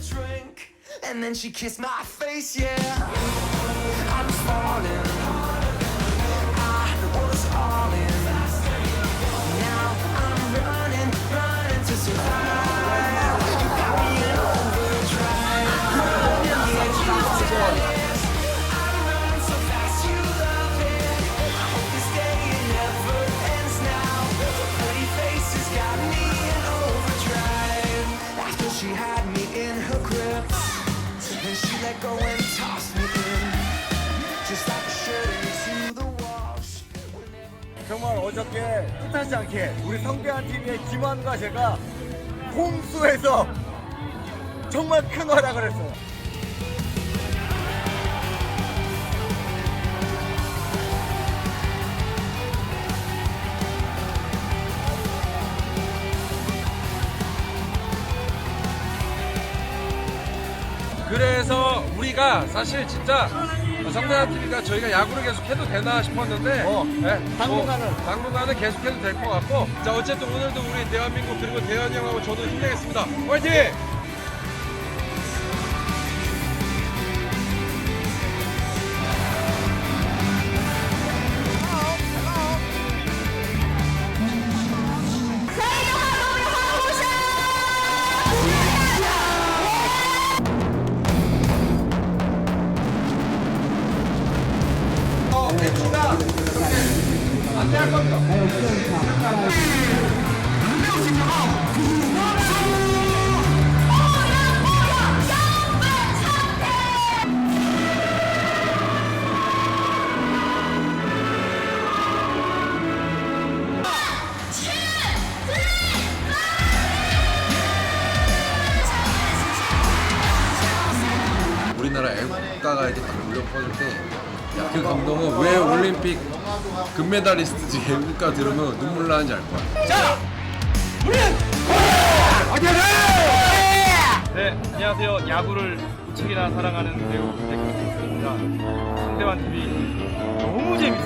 drink, and then she kissed my face, yeah. I was falling, 하지 않게 우리 성대한 TV의 김환과 제가 홈수에서 정말 큰 활약을 했어요. 그래서 우리가 사실 진짜 TV가 저희가 야구를 계속 해도 되나 싶었는데 어, 네, 당분간은. 뭐, 당분간은 계속 해도 될 것 같고 자 어쨌든 오늘도 우리 대한민국 그리고 대현이 형하고 저도 힘내겠습니다 화이팅! 우리나라 애국가가 이렇게 딱 울려 퍼질 때 야, 그 감동은 왜 올림픽 금메달리스트지 애국가 들으면 눈물 나는지 알 거야. 네, 안녕하세요. 야구를 무척이나 사랑하는 배우 백승입니다. 상대만 TV 너무 재밌습니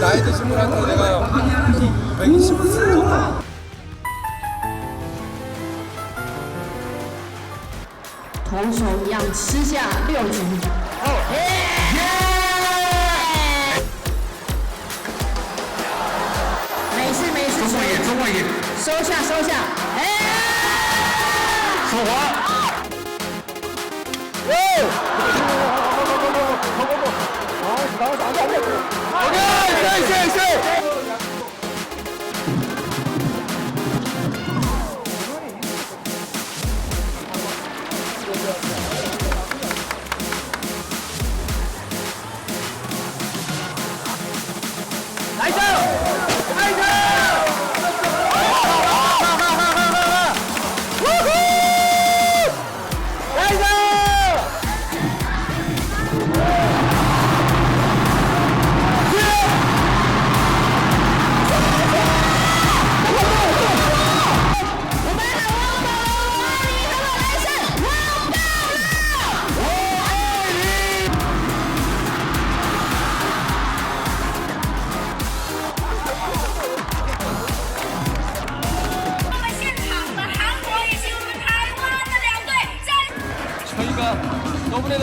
나이 드신 분한테 내가 120을 쓰는 投手一样吃下六局。没事没事，中外野中外野，收下收下，哎，手滑。 오 케이! 세,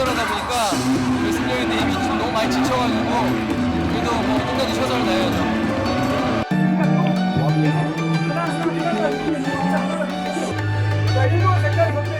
들어다 보니까 우리 승려인데 이미 좀 너무 많이 지쳐가지고 그래도 뭐 끝까지 최선을 다해야죠. 자, 1번 색깔 선대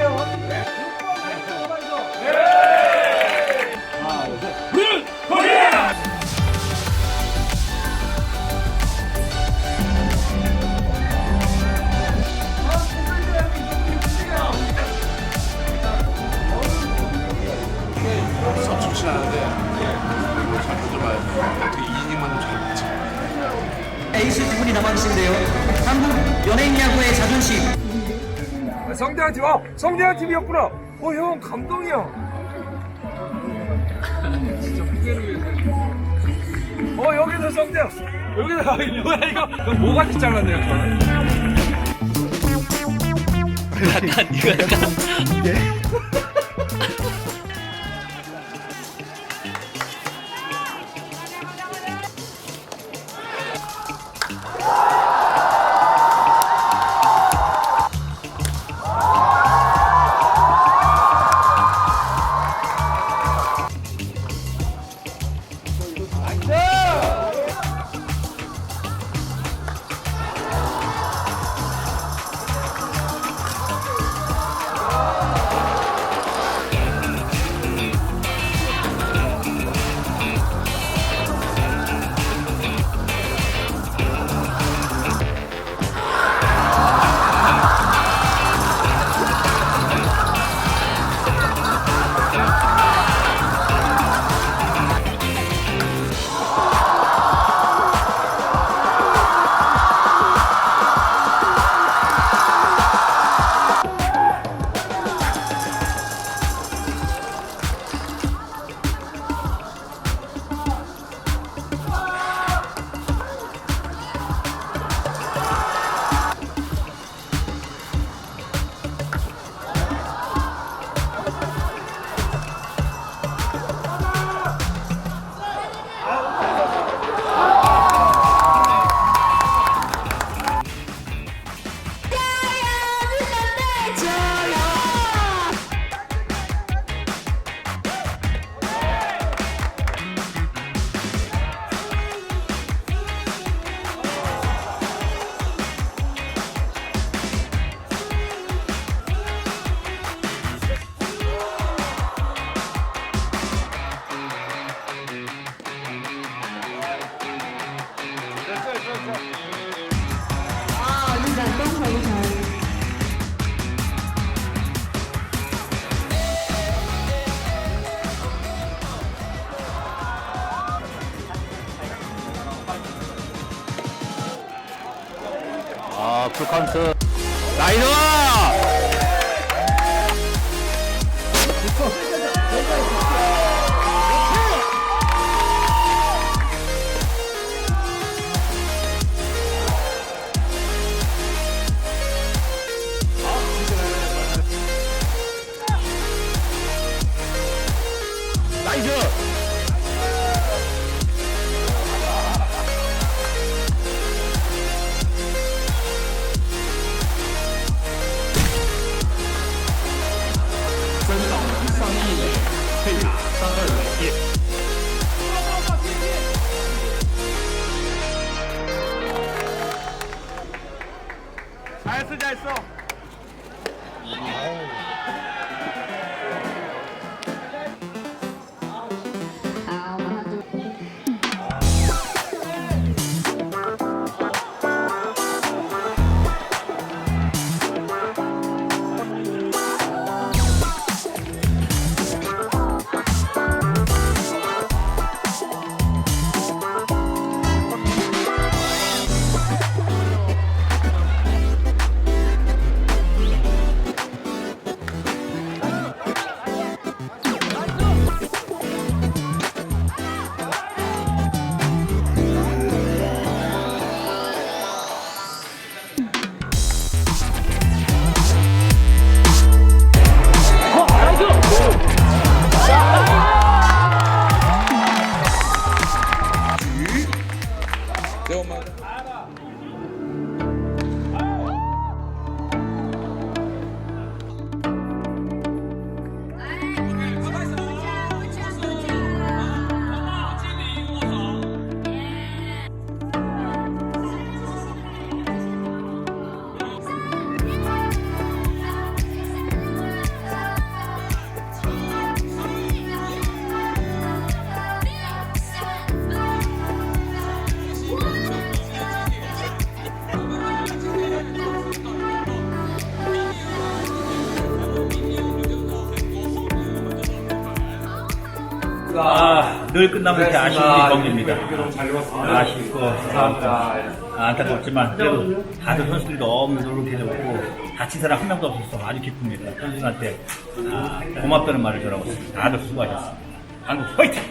어, 성대한 팀이었구나. 어, 형 감동이야. 진짜 후배를 위해서. 어, 여기서 성대한. 여기서 아, 이거 이거 이거 뭐같이 잘랐네요, 저는. 아, 풀카운트. 나이스! 나이스! 잘했어 잘했어. 늘 끝나면 이렇게 아쉬운 경기입니다. 아쉽고 아, 안타깝지만 그래도 다들 선수들이 너무 노력해줬고 다친 사람 한 명도 없어서 아주 기쁩니다. 선수한테 아, 고맙다는 말을 전하고 있습니다. 다들 수고하셨습니다. 한국 화이팅!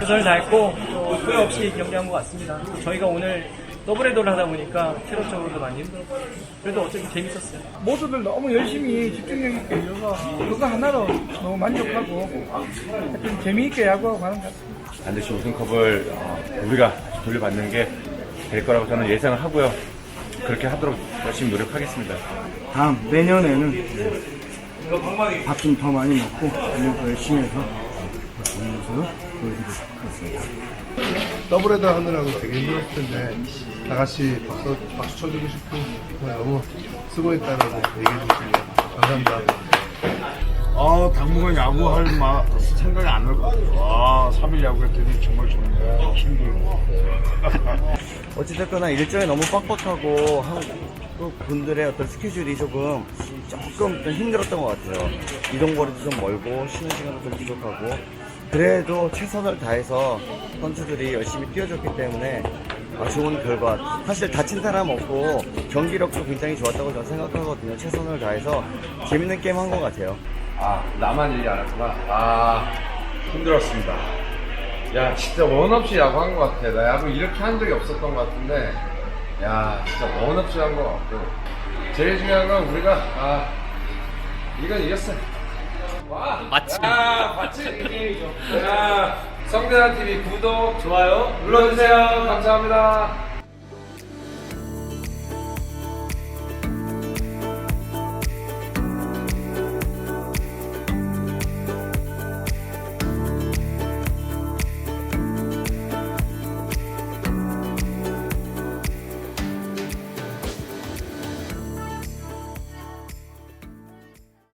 최선을 다했고 또 후회 없이 경기한 것 같습니다. 저희가 오늘 더블헤더를 하다 보니까 체력적으로도 많이 힘들었고 그래도 어쨌든 재밌었어요. 모두들 너무 열심히 집중력 있게 이어서 그거 하나로 너무 만족하고 하여튼 재미있게 야구하고 가는 것 같습니다. 반드시 우승컵을 어, 우리가 돌려받는 게 될 거라고 저는 예상을 하고요. 그렇게 하도록 열심히 노력하겠습니다. 다음 내년에는 밥 좀 더 많이 먹고 더 열심히 해서 모습을 보여드리도록 하겠습니다. 더블헤더 하느라고 되게 힘들었을 텐데 다 같이 박수, 박수 쳐주고 싶고 너무 수고했다라고 얘기해 주시면 감사합니다. 아, 당분간 야구할 마, 생각이 안 날 것 같아요. 아, 3일 야구했더니 정말 좋네요. 힘들고. 어찌됐거나 일정이 너무 빡빡하고 한국 분들의 어떤 스케줄이 조금 조금 좀 힘들었던 것 같아요. 이동 거리도 좀 멀고 쉬는 시간도 좀 부족하고 그래도 최선을 다해서 선수들이 열심히 뛰어줬기 때문에 아, 좋은 결과. 사실 다친 사람 없고 경기력도 굉장히 좋았다고 저는 생각하거든요. 최선을 다해서 재밌는 게임 한 것 같아요. 아 나만 얘기 안 했구나 아 힘들었습니다 야 진짜 원 없이 야구 한 것 같아 나 야구 이렇게 한 적이 없었던 것 같은데 야 진짜 원 없이 한 것 같고 제일 중요한 건 우리가 아 이건 이겼어 와 마치. 야 마치 야 성대한 TV 구독 좋아요 눌러주세요. 감사합니다